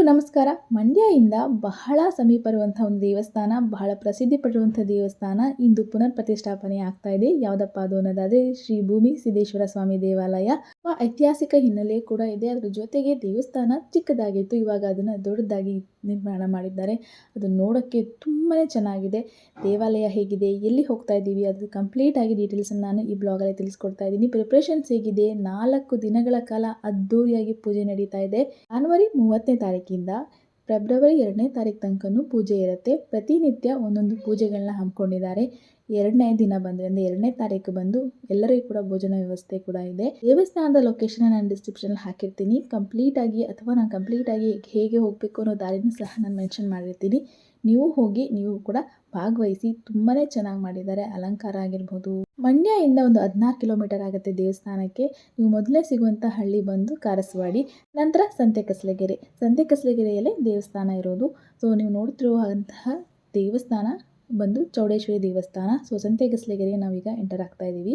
ಎಲ್ರಿಗೂ ನಮಸ್ಕಾರ. ಇಂದ ಬಹಳ ಸಮೀಪ ಇರುವಂಥ ಒಂದು ದೇವಸ್ಥಾನ, ಬಹಳ ಪ್ರಸಿದ್ಧಿ ಪಡೆಯುವಂಥ ದೇವಸ್ಥಾನ ಇಂದು ಪುನರ್ ಪ್ರತಿಷ್ಠಾಪನೆ ಆಗ್ತಾ ಇದೆ. ಯಾವುದಪ್ಪ ಅದು ಅನ್ನೋದಾದರೆ ಶ್ರೀ ಭೂಮಿ ಸಿದ್ದೇಶ್ವರ ಸ್ವಾಮಿ ದೇವಾಲಯ. ಐತಿಹಾಸಿಕ ಹಿನ್ನೆಲೆ ಕೂಡ ಇದೆ. ಅದ್ರ ಜೊತೆಗೆ ದೇವಸ್ಥಾನ ಚಿಕ್ಕದಾಗಿತ್ತು. ಇವಾಗ ಅದನ್ನು ದೊಡ್ಡದಾಗಿ ನಿರ್ಮಾಣ ಮಾಡಿದ್ದಾರೆ. ಅದು ನೋಡೋಕ್ಕೆ ತುಂಬಾ ಚೆನ್ನಾಗಿದೆ. ದೇವಾಲಯ ಹೇಗಿದೆ? ಎಲ್ಲಿ ಹೋಗ್ತಾ ಇದ್ದೀವಿ? ಅದು ಕಂಪ್ಲೀಟಾಗಿ ಡೀಟೇಲ್ಸನ್ನು ನಾನು ಈ ಬ್ಲಾಗಲ್ಲಿ ತಿಳಿಸ್ಕೊಡ್ತಾ ಇದ್ದೀನಿ. ಪ್ರಿಪ್ರೇಷನ್ಸ್ ಹೇಗಿದೆ? ನಾಲ್ಕು ದಿನಗಳ ಕಾಲ ಅದ್ಧೂರಿಯಾಗಿ ಪೂಜೆ ನಡೀತಾ ಇದೆ. ಜಾನ್ವರಿ ಮೂವತ್ತನೇ ತಾರೀಕಿಂದ ಫೆಬ್ರವರಿ ಎರಡನೇ ತಾರೀಕು ತನಕನೂ ಪೂಜೆ ಇರುತ್ತೆ. ಪ್ರತಿನಿತ್ಯ ಒಂದೊಂದು ಪೂಜೆಗಳನ್ನ ಹಮ್ಮಿಕೊಂಡಿದ್ದಾರೆ. ಎರಡನೇ ದಿನ ಬಂದರೆ ಅಂದರೆ ಎರಡನೇ ತಾರೀಕು ಬಂದು ಎಲ್ಲರಿಗೂ ಕೂಡ ಭೋಜನ ವ್ಯವಸ್ಥೆ ಕೂಡ ಇದೆ. ದೇವಸ್ಥಾನದ ಲೊಕೇಶನ್ ನಾನು ಡಿಸ್ಕ್ರಿಪ್ಷನಲ್ಲಿ ಹಾಕಿರ್ತೀನಿ. ಕಂಪ್ಲೀಟಾಗಿ ಅಥವಾ ನಾನು ಕಂಪ್ಲೀಟಾಗಿ ಹೇಗೆ ಹೋಗಬೇಕು ಅನ್ನೋ ದಾರಿನೂ ಸಹ ನಾನು ಮೆನ್ಷನ್ ಮಾಡಿರ್ತೀನಿ. ನೀವು ಹೋಗಿ, ನೀವು ಕೂಡ ಭಾಗವಹಿಸಿ ತುಂಬಾ ಚೆನ್ನಾಗಿ ಮಾಡಿದ್ದಾರೆ. ಅಲಂಕಾರ ಆಗಿರ್ಬೋದು. ಮಂಡ್ಯದಿಂದ ಒಂದು ಹದಿನಾರು ಕಿಲೋಮೀಟರ್ ಆಗುತ್ತೆ ದೇವಸ್ಥಾನಕ್ಕೆ. ನೀವು ಮೊದಲೇ ಸಿಗುವಂಥ ಹಳ್ಳಿ ಬಂದು ಕಾರಸವಾಡಿ ನಂತರ ಸಂತೆ ಕಸಲಗೆರೆ ಸಂತೆ ಕಸಲಗೆರೆಯಲ್ಲೇ ದೇವಸ್ಥಾನ ಇರೋದು. ಸೊ ನೀವು ನೋಡ್ತಿರುವಂತಹ ದೇವಸ್ಥಾನ ಬಂದು ಚೌಡೇಶ್ವರಿ ದೇವಸ್ಥಾನ. ಸೊ ಸಂತೆಗಸ್ಲೆಗೆರೆಗೆ ನಾವೀಗ ಎಂಟರ್ ಆಗ್ತಾ ಇದ್ದೀವಿ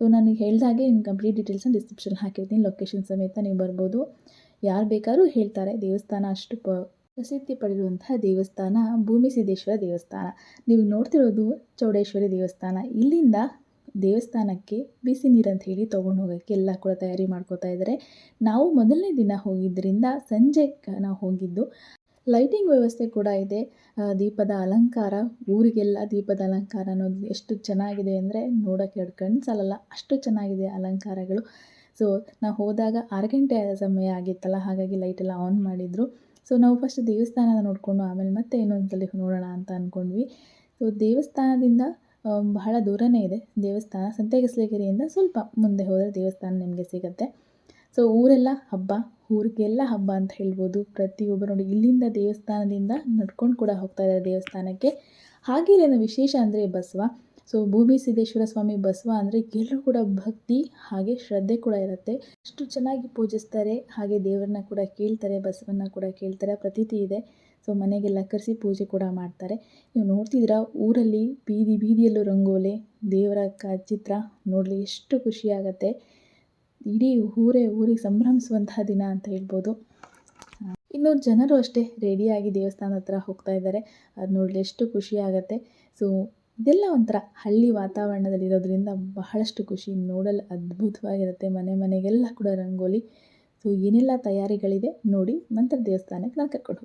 ಸೊ ನಾನು ಹೇಳ್ದಾಗೆ ನಿಮ್ಮ ಕಂಪ್ಲೀಟ್ ಡೀಟೇಲ್ಸ್ನ ಡಿಸ್ಕ್ರಿಪ್ಷನ್ ಹಾಕಿರ್ತೀನಿ. ಲೊಕೇಶನ್ ಸಮೇತ ನೀವು ಬರ್ಬೋದು. ಯಾರು ಬೇಕಾದ್ರೂ ಹೇಳ್ತಾರೆ, ದೇವಸ್ಥಾನ ಅಷ್ಟು ಪ, ಪ್ರಸಿದ್ಧಿ ಪಡೆದಿರುವಂತಹ ದೇವಸ್ಥಾನ ಭೂಮಿ ಸಿದ್ದೇಶ್ವರ ದೇವಸ್ಥಾನ. ನೀವು ನೋಡ್ತಿರೋದು ಚೌಡೇಶ್ವರಿ ದೇವಸ್ಥಾನ. ಇಲ್ಲಿಂದ ದೇವಸ್ಥಾನಕ್ಕೆ ಬಿಸಿ ನೀರು ಅಂತ ಹೇಳಿ ತೊಗೊಂಡು ಹೋಗೋಕ್ಕೆ ಎಲ್ಲ ಕೂಡ ತಯಾರಿ ಮಾಡ್ಕೋತಾ ಇದ್ದಾರೆ ನಾವು ಮೊದಲನೇ ದಿನ ಹೋಗಿದ್ದರಿಂದ ಸಂಜೆ ನಾವು ಹೋಗಿದ್ದು ಲೈಟಿಂಗ್ ವ್ಯವಸ್ಥೆ ಕೂಡ ಇದೆ. ದೀಪದ ಅಲಂಕಾರ, ಊರಿಗೆಲ್ಲ ದೀಪದ ಅಲಂಕಾರ ಅನ್ನೋದು ಎಷ್ಟು ಚೆನ್ನಾಗಿದೆ ಅಂದರೆ ನೋಡೋಕ್ಕೆ ಎರಡು ಕಣ್ಣು ಸಾಲಲ್ಲ, ಅಷ್ಟು ಚೆನ್ನಾಗಿದೆ ಅಲಂಕಾರಗಳು. ಸೊ ನಾವು ಹೋದಾಗ ಆರು ಗಂಟೆ ಸಮಯ ಆಗಿತ್ತಲ್ಲ, ಹಾಗಾಗಿ ಲೈಟೆಲ್ಲ ಆನ್ ಮಾಡಿದರು. ಸೊ ನಾವು ಫಸ್ಟ್ ದೇವಸ್ಥಾನ ನೋಡಿಕೊಂಡು ಆಮೇಲೆ ಮತ್ತೆ ಇನ್ನೊಂದು ನೋಡೋಣ ಅಂತ ಅಂದ್ಕೊಂಡ್ವಿ ಸೊ ದೇವಸ್ಥಾನದಿಂದ ಬಹಳ ದೂರನೇ ಇದೆ. ದೇವಸ್ಥಾನ ಸಂತೆಗಸ್ಲಿಗಿರಿಯಿಂದ ಸ್ವಲ್ಪ ಮುಂದೆ ಹೋದರೆ ದೇವಸ್ಥಾನ ನಿಮಗೆ ಸಿಗುತ್ತೆ. ಸೊ ಊರೆಲ್ಲ ಹಬ್ಬ, ಊರಿಗೆಲ್ಲ ಹಬ್ಬ ಅಂತ ಹೇಳ್ಬೋದು. ಪ್ರತಿಯೊಬ್ಬರು ನೋಡಿ, ಇಲ್ಲಿಂದ ದೇವಸ್ಥಾನದಿಂದ ನಡ್ಕೊಂಡು ಕೂಡ ಹೋಗ್ತಾ ಇದ್ದಾರೆ ದೇವಸ್ಥಾನಕ್ಕೆ. ಹಾಗೆ ಇಲ್ಲಿನ ವಿಶೇಷ ಅಂದರೆ ಬಸವ. ಸೊ ಭೂಮಿ ಸಿದ್ದೇಶ್ವರ ಸ್ವಾಮಿ ಬಸವ ಅಂದರೆ ಎಲ್ಲರೂ ಕೂಡ ಭಕ್ತಿ ಹಾಗೆ ಶ್ರದ್ಧೆ ಕೂಡ ಇರುತ್ತೆ. ಅಷ್ಟು ಚೆನ್ನಾಗಿ ಪೂಜಿಸ್ತಾರೆ, ಹಾಗೆ ದೇವರನ್ನ ಕೂಡ ಕೇಳ್ತಾರೆ, ಬಸವನ್ನ ಕೂಡ ಕೇಳ್ತಾರೆ ಪ್ರತೀತಿ ಇದೆ. ಸೊ ಮನೆಗೆಲ್ಲ ಕರೆಸಿ ಪೂಜೆ ಕೂಡ ಮಾಡ್ತಾರೆ. ನೀವು ನೋಡ್ತಿದ್ದೀರಾ, ಊರಲ್ಲಿ ಬೀದಿ ಬೀದಿಯಲ್ಲೂ ರಂಗೋಲೆ, ದೇವರ ಕ, ಚಿತ್ರ ನೋಡಲಿ, ಎಷ್ಟು ಖುಷಿಯಾಗತ್ತೆ ಇಡೀ ಊರೇ ಊರಿಗೆ ಸಂಭ್ರಮಿಸುವಂತಹ ದಿನ ಅಂತ ಹೇಳ್ಬೋದು. ಇನ್ನು ಜನರು ಅಷ್ಟೇ ರೆಡಿಯಾಗಿ ದೇವಸ್ಥಾನ ಹತ್ರ ಹೋಗ್ತಾ ಇದ್ದಾರೆ. ಅದು ನೋಡಲಿ ಎಷ್ಟು ಖುಷಿ ಆಗುತ್ತೆ. ಸೊ ಇದೆಲ್ಲ ಒಂಥರ ಹಳ್ಳಿ ವಾತಾವರಣದಲ್ಲಿರೋದ್ರಿಂದ ಬಹಳಷ್ಟು ಖುಷಿ. ನೋಡಲು ಅದ್ಭುತವಾಗಿರುತ್ತೆ. ಮನೆ ಮನೆಗೆಲ್ಲ ಕೂಡ ರಂಗೋಲಿ. ಸೊ ಏನೆಲ್ಲ ತಯಾರಿಗಳಿದೆ ನೋಡಿ ನಂತರ ದೇವಸ್ಥಾನಕ್ಕೆ ನಾನು ಕರ್ಕೊಂಡು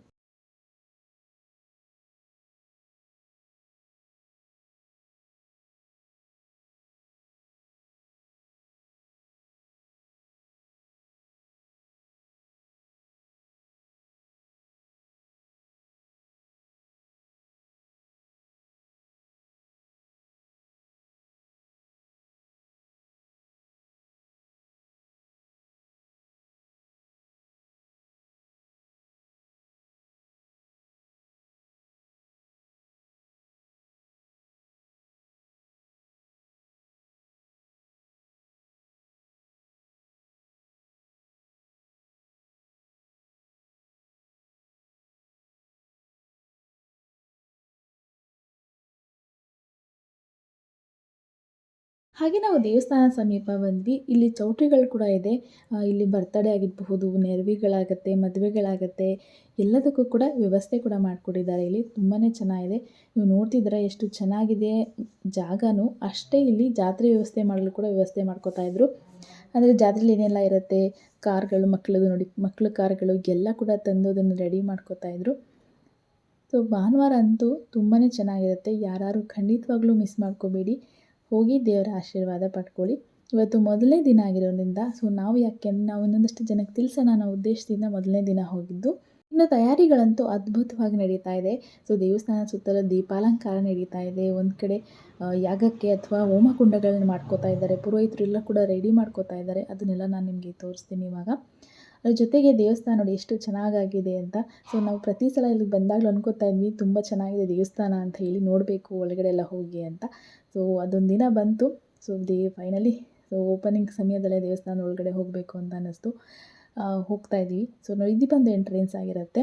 ಹಾಗೆ ನಾವು ದೇವಸ್ಥಾನ ಸಮೀಪ ಬಂದ್ವಿ. ಇಲ್ಲಿ ಚೌಟ್ರಿಗಳು ಕೂಡ ಇದೆ. ಇಲ್ಲಿ ಬರ್ತಡೇ ಆಗಿರಬಹುದು, ನೆರವಿಗಳಾಗತ್ತೆ, ಮದುವೆಗಳಾಗತ್ತೆ, ಎಲ್ಲದಕ್ಕೂ ಕೂಡ ವ್ಯವಸ್ಥೆ ಕೂಡ ಮಾಡಿಕೊಟ್ಟಿದ್ದಾರೆ. ಇಲ್ಲಿ ತುಂಬಾ ಚೆನ್ನಾಗಿದೆ. ನೀವು ನೋಡ್ತಿದ್ರೆ ಎಷ್ಟು ಚೆನ್ನಾಗಿದೆ ಜಾಗನೂ. ಅಷ್ಟೇ ಇಲ್ಲಿ ಜಾತ್ರೆ ವ್ಯವಸ್ಥೆ ಮಾಡಲು ಕೂಡ ವ್ಯವಸ್ಥೆ ಮಾಡ್ಕೋತಾ ಇದ್ರು. ಅಂದರೆ ಜಾತ್ರೆಲಿ ಏನೆಲ್ಲ ಇರುತ್ತೆ, ಕಾರ್ಗಳು, ಮಕ್ಕಳದು ನೋಡಿ, ಮಕ್ಕಳ ಕಾರ್ಗಳು ಎಲ್ಲ ಕೂಡ ತಂದು ಅದನ್ನು ರೆಡಿ ಮಾಡ್ಕೋತಾ ಇದ್ರು. ಸೊ ಭಾನುವಾರ ಅಂತೂ ತುಂಬಾ ಚೆನ್ನಾಗಿರುತ್ತೆ. ಯಾರು ಖಂಡಿತವಾಗ್ಲೂ ಮಿಸ್ ಮಾಡ್ಕೋಬೇಡಿ. ಹೋಗಿ ದೇವರ ಆಶೀರ್ವಾದ ಪಡ್ಕೊಳ್ಳಿ. ಇವತ್ತು ಮೊದಲನೇ ದಿನ ಆಗಿರೋದ್ರಿಂದ ಸೊ ನಾವು ಯಾಕೆ, ನಾವು ಇನ್ನೊಂದಷ್ಟು ಜನಕ್ಕೆ ತಿಳಿಸೋಣ ಅನ್ನೋ ಉದ್ದೇಶದಿಂದ ಮೊದಲನೇ ದಿನ ಹೋಗಿದ್ದು. ಇನ್ನು ತಯಾರಿಗಳಂತೂ ಅದ್ಭುತವಾಗಿ ನಡೀತಾ ಇದೆ. ಸೊ ದೇವಸ್ಥಾನ ಸುತ್ತಲೂ ದೀಪಾಲಂಕಾರ ನಡೀತಾ ಇದೆ. ಒಂದು ಕಡೆ ಯಾಗಕ್ಕೆ ಅಥವಾ ಹೋಮಕುಂಡಗಳನ್ನ ಮಾಡ್ಕೋತಾ ಇದ್ದಾರೆ. ಪುರೋಹಿತರು ಎಲ್ಲ ಕೂಡ ರೆಡಿ ಮಾಡ್ಕೋತಾ ಇದ್ದಾರೆ. ಅದನ್ನೆಲ್ಲ ನಾನು ನಿಮಗೆ ತೋರಿಸ್ತೀನಿ ಇವಾಗ. ಅದ್ರ ಜೊತೆಗೆ ದೇವಸ್ಥಾನ ನೋಡಿ ಎಷ್ಟು ಚೆನ್ನಾಗಾಗಿದೆ ಅಂತ. ಸೊ ನಾವು ಪ್ರತಿ ಸಲ ಇಲ್ಲಿ ಬಂದಾಗಲೂ ಅನ್ಕೋತಾ ಇದ್ವಿ, ತುಂಬ ಚೆನ್ನಾಗಿದೆ ದೇವಸ್ಥಾನ ಅಂತ ಹೇಳಿ ನೋಡಬೇಕು ಒಳಗಡೆ ಎಲ್ಲ ಹೋಗಿ ಅಂತ. ಸೊ ಅದೊಂದು ದಿನ ಬಂತು. So they finally so opening ಸಮಯದಲ್ಲೇ ದೇವಸ್ಥಾನ ಒಳಗಡೆ ಹೋಗಬೇಕು ಅಂತ ಅನ್ನಿಸ್ತು. ಹೋಗ್ತಾ ಇದ್ವಿ. ಸೊ ನಾವು ಇದು ಬಂದು ಎಂಟ್ರೆನ್ಸ್ ಆಗಿರುತ್ತೆ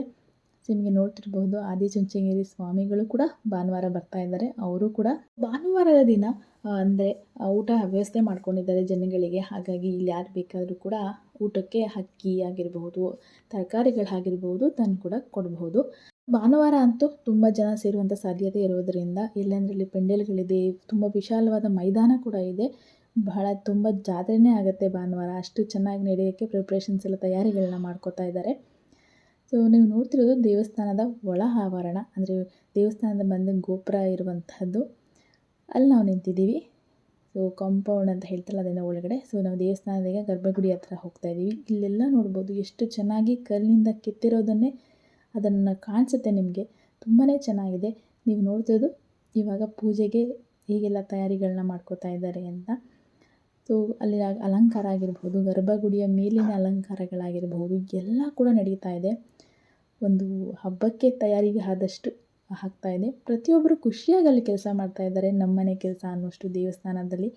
ನಿಮಗೆ ನೋಡ್ತಿರ್ಬೋದು ಆದಿಚುಂಚನಗಿರಿ ಸ್ವಾಮಿಗಳು ಕೂಡ ಭಾನುವಾರ ಬರ್ತಾ ಇದ್ದಾರೆ. ಅವರು ಕೂಡ ಭಾನುವಾರದ ದಿನ ಅಂದರೆ ಊಟ ವ್ಯವಸ್ಥೆ ಮಾಡ್ಕೊಂಡಿದ್ದಾರೆ ಜನಗಳಿಗೆ. ಹಾಗಾಗಿ ಇಲ್ಲಿ ಯಾರು ಬೇಕಾದರೂ ಕೂಡ ಊಟಕ್ಕೆ ಅಕ್ಕಿ ಆಗಿರಬಹುದು ತರಕಾರಿಗಳಾಗಿರ್ಬೋದು ತಂದು ಕೂಡ ಕೊಡಬಹುದು. ಭಾನುವಾರ ಅಂತೂ ತುಂಬ ಜನ ಸೇರುವಂಥ ಸಾಧ್ಯತೆ ಇರೋದರಿಂದ ಎಲ್ಲೆಂದರಲ್ಲಿ ಪೆಂಡಲ್ಗಳಿದೆ, ತುಂಬ ವಿಶಾಲವಾದ ಮೈದಾನ ಕೂಡ ಇದೆ. ಬಹಳ ತುಂಬ ಜಾತ್ರೆನೇ ಆಗುತ್ತೆ ಭಾನುವಾರ. ಅಷ್ಟು ಚೆನ್ನಾಗಿ ನಡೆಯೋಕ್ಕೆ ಪ್ರಿಪ್ರೇಷನ್ಸ್ ಎಲ್ಲ ತಯಾರಿಗಳನ್ನ ಮಾಡ್ಕೋತಾ ಇದ್ದಾರೆ ಸೊ ನೀವು ನೋಡ್ತಿರೋದು ದೇವಸ್ಥಾನದ ಒಳ ಆವರಣ. ಅಂದರೆ ದೇವಸ್ಥಾನದ ಬಂದು ಗೋಪುರ ಇರುವಂತಹದ್ದು. ಅಲ್ಲಿ ನಾವು ನಿಂತಿದ್ದೀವಿ. ಸೊ ಕಾಂಪೌಂಡ್ ಅಂತ ಹೇಳ್ತಾರಲ್ಲ ಅದನ್ನು ಒಳಗಡೆ. ಸೊ ನಾವು ದೇವಸ್ಥಾನದಾಗ ಗರ್ಭಗುಡಿ ಹತ್ರ ಹೋಗ್ತಾ ಇದ್ದೀವಿ. ಇಲ್ಲೆಲ್ಲ ನೋಡ್ಬೋದು ಎಷ್ಟು ಚೆನ್ನಾಗಿ ಕಲ್ಲಿನಿಂದ ಕೆತ್ತಿರೋದನ್ನೇ ಅದನ್ನು ಕಾಣಿಸುತ್ತೆ ನಿಮಗೆ. ತುಂಬಾ ಚೆನ್ನಾಗಿದೆ. ನೀವು ನೋಡ್ತಿರೋದು ಇವಾಗ ಪೂಜೆಗೆ ಹೇಗೆಲ್ಲ ತಯಾರಿಗಳನ್ನ ಮಾಡ್ಕೋತಾ ಇದ್ದಾರೆ ಅಂತ. ಸೊ ಅಲ್ಲಿ ಅಲಂಕಾರ ಆಗಿರ್ಬೋದು, ಗರ್ಭಗುಡಿಯ ಮೇಲಿನ ಅಲಂಕಾರಗಳಾಗಿರಬಹುದು ಎಲ್ಲ ಕೂಡ ನಡೀತಾ ಇದೆ. ಒಂದು ಹಬ್ಬಕ್ಕೆ ತಯಾರಿಗೆ ಆದಷ್ಟು ಆಗ್ತಾ ಇದೆ ಪ್ರತಿಯೊಬ್ಬರು ಖುಷಿಯಾಗಿ ಅಲ್ಲಿ ಕೆಲಸ ಮಾಡ್ತಾ ಇದ್ದಾರೆ ನಮ್ಮನೆ ಕೆಲಸ ಅನ್ನುವಷ್ಟು ದೇವಸ್ಥಾನದಲ್ಲಿ.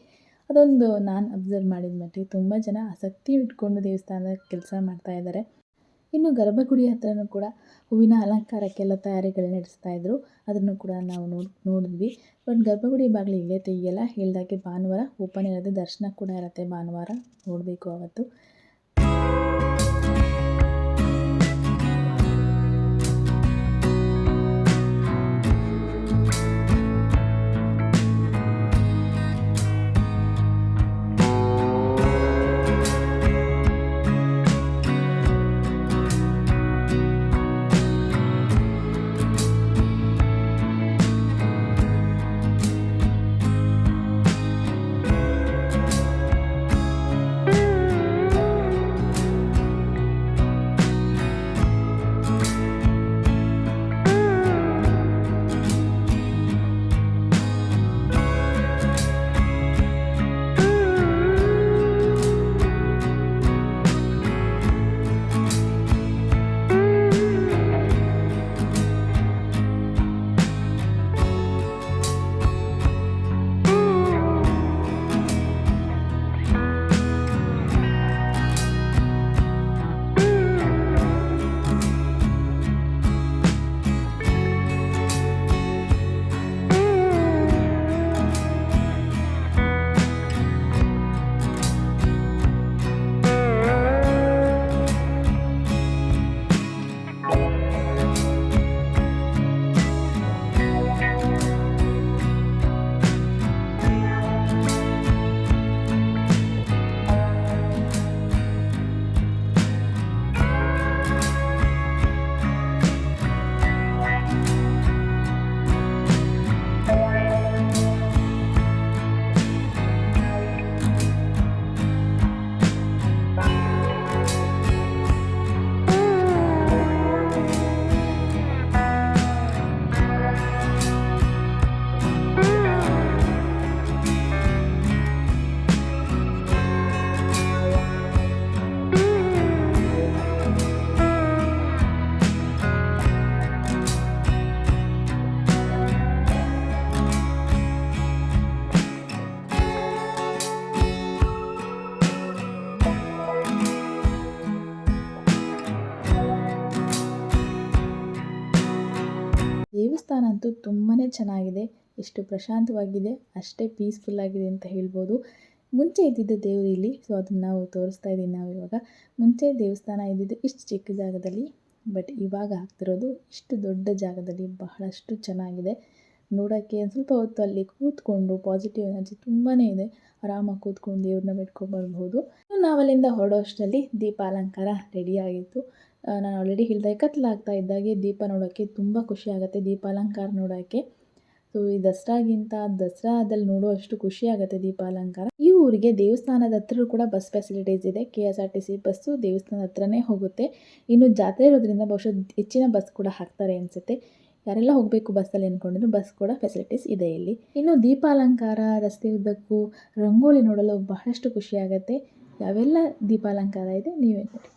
ಅದೊಂದು ನಾನು ಅಬ್ಸರ್ವ್ ಮಾಡಿದ ಮಟ್ಟಿಗೆ ತುಂಬ ಜನ ಆಸಕ್ತಿ ಇಟ್ಕೊಂಡು ದೇವಸ್ಥಾನದ ಕೆಲಸ ಮಾಡ್ತಾ ಇದ್ದಾರೆ. ಇನ್ನು ಗರ್ಭಗುಡಿ ಹತ್ರನೂ ಕೂಡ ಹೂವಿನ ಅಲಂಕಾರಕ್ಕೆಲ್ಲ ತಯಾರಿಗಳು ನಡೆಸ್ತಾ ಇದ್ದರು ಅದನ್ನು ಕೂಡ ನಾವು ನೋಡಿ, ನೋಡಿದ್ವಿ. ಬಟ್ ಗರ್ಭಗುಡಿ ಬಾಗಿಲು ಇಲ್ಲೇ ತೆಗಿಯಲ್ಲ. ಹೇಳ್ದಾಗೆ ಭಾನುವಾರ ಓಪನ್ ಇರೋದು ದರ್ಶನ ಕೂಡ ಇರುತ್ತೆ ಭಾನುವಾರ. ನೋಡಬೇಕು ಅವತ್ತು ಅಂತೂ ತುಂಬಾ ಚೆನ್ನಾಗಿದೆ. ಎಷ್ಟು ಪ್ರಶಾಂತವಾಗಿದೆ, ಅಷ್ಟೇ ಪೀಸ್ಫುಲ್ಲಾಗಿದೆ ಅಂತ ಹೇಳ್ಬೋದು. ಮುಂಚೆ ಇದ್ದಿದ್ದ ದೇವರು ಇಲ್ಲಿ ಸೊ ಅದನ್ನು ನಾವು ತೋರಿಸ್ತಾ ಇದ್ದೀವಿ ನಾವು ಇವಾಗ. ಮುಂಚೆ ದೇವಸ್ಥಾನ ಇದ್ದಿದ್ದು ಇಷ್ಟು ಚಿಕ್ಕ ಜಾಗದಲ್ಲಿ ಬಟ್ ಇವಾಗ ಆಗ್ತಿರೋದು ಇಷ್ಟು ದೊಡ್ಡ ಜಾಗದಲ್ಲಿ ಬಹಳಷ್ಟು ಚೆನ್ನಾಗಿದೆ. ನೋಡೋಕ್ಕೆ ಒಂದು ಸ್ವಲ್ಪ ಹೊತ್ತು ಅಲ್ಲಿ ಕೂತ್ಕೊಂಡು ಪಾಸಿಟಿವ್ ಎನರ್ಜಿ ತುಂಬಾ ಇದೆ. ಆರಾಮಾಗಿ ಕೂತ್ಕೊಂಡು ದೇವ್ರನ್ನ ಬಿಟ್ಕೊಂಡ್ಬರ್ಬೋದು ನಾವು ಅಲ್ಲಿಂದ ಹೊರಡೋ ಅಷ್ಟರಲ್ಲಿ ದೀಪ ಅಲಂಕಾರ ರೆಡಿಯಾಗಿತ್ತು ನಾನು ಆಲ್ರೆಡಿ ಹೇಳಿದೆ ಕತ್ಲಾಗ್ತಾ ಇದ್ದಾಗೆ ದೀಪ ನೋಡೋಕ್ಕೆ ತುಂಬ ಖುಷಿ ಆಗುತ್ತೆ ದೀಪ ಅಲಂಕಾರ ನೋಡೋಕ್ಕೆ ಸೊ ಈ ದಸರಾಗಿಂತ ದಸರಾದಲ್ಲಿ ನೋಡುವಷ್ಟು ಖುಷಿ ಆಗುತ್ತೆ ದೀಪ ಅಲಂಕಾರ ಈ ಊರಿಗೆ ದೇವಸ್ಥಾನದ ಹತ್ರ ಕೂಡ ಬಸ್ ಫೆಸಿಲಿಟೀಸ್ ಇದೆ K S R T C bus ದೇವಸ್ಥಾನದ ಹತ್ರನೇ ಹೋಗುತ್ತೆ. ಇನ್ನು ಜಾತ್ರೆ ಇರೋದ್ರಿಂದ ಬಹುಶಃ ಹೆಚ್ಚಿನ ಬಸ್ ಕೂಡ ಹಾಕ್ತಾರೆ ಅನಿಸುತ್ತೆ. ಯಾರೆಲ್ಲ ಹೋಗಬೇಕು ಬಸ್ಸಲ್ಲಿ ಅಂದ್ಕೊಂಡಿದ್ರು ಬಸ್ ಕೂಡ ಫೆಸಿಲಿಟೀಸ್ ಇದೆ ಇಲ್ಲಿ. ಇನ್ನು ದೀಪ ಅಲಂಕಾರ ರಸ್ತೆ ಉದ್ದಕ್ಕೂ ರಂಗೋಲಿ ನೋಡಲು ಬಹಳಷ್ಟು ಖುಷಿ ಆಗುತ್ತೆ. ಯಾವೆಲ್ಲ ದೀಪಾಲಂಕಾರ ಇದೆ, ನೀವೇ ನೋಡಿ.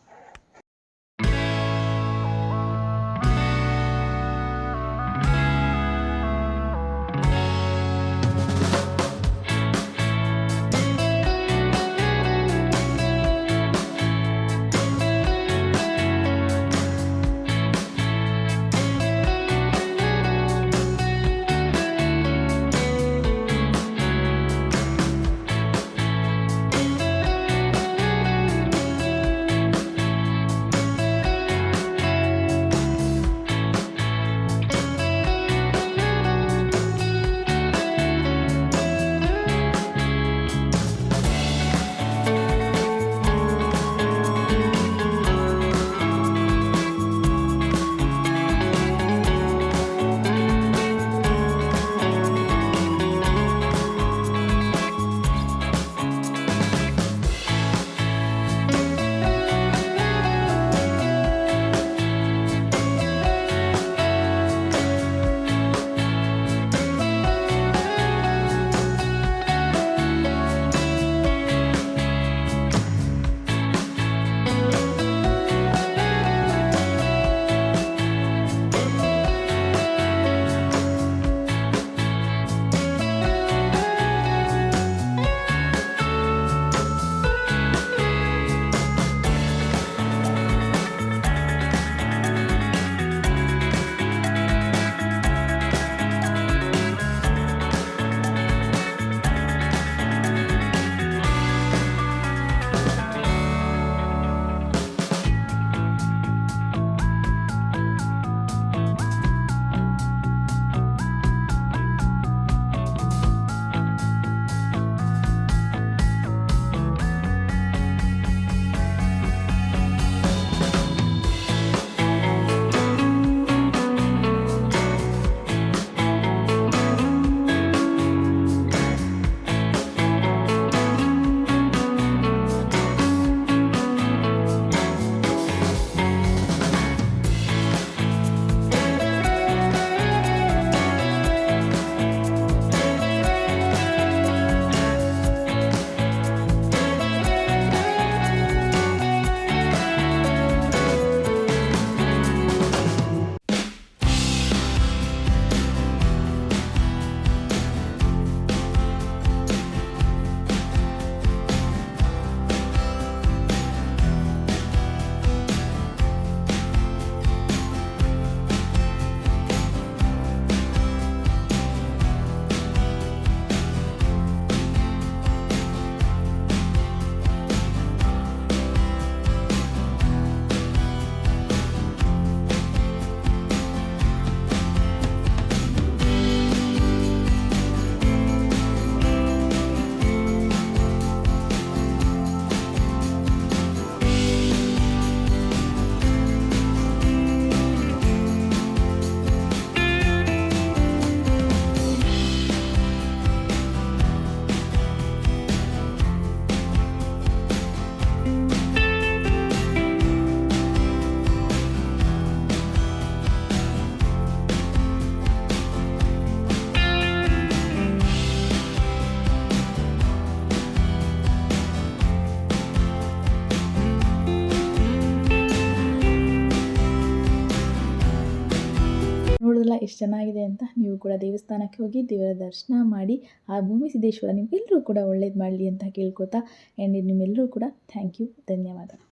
ಎಷ್ಟು ಚೆನ್ನಾಗಿದೆ ಅಂತ ನೀವು ಕೂಡ ದೇವಸ್ಥಾನಕ್ಕೆ ಹೋಗಿ ದೇವರ ದರ್ಶನ ಮಾಡಿ ಆ ಭೂಮಿ ಸಿದ್ದೇಶ್ವರ ನಿಮ್ಗೆಲ್ಲರೂ ಕೂಡ ಒಳ್ಳೇದು ಮಾಡಲಿ ಅಂತ ಕೇಳ್ಕೊತಾ ಆ್ಯಂಡ್ ನಿಮ್ಮೆಲ್ಲರೂ ಕೂಡ ಥ್ಯಾಂಕ್ ಯು ಧನ್ಯವಾದ.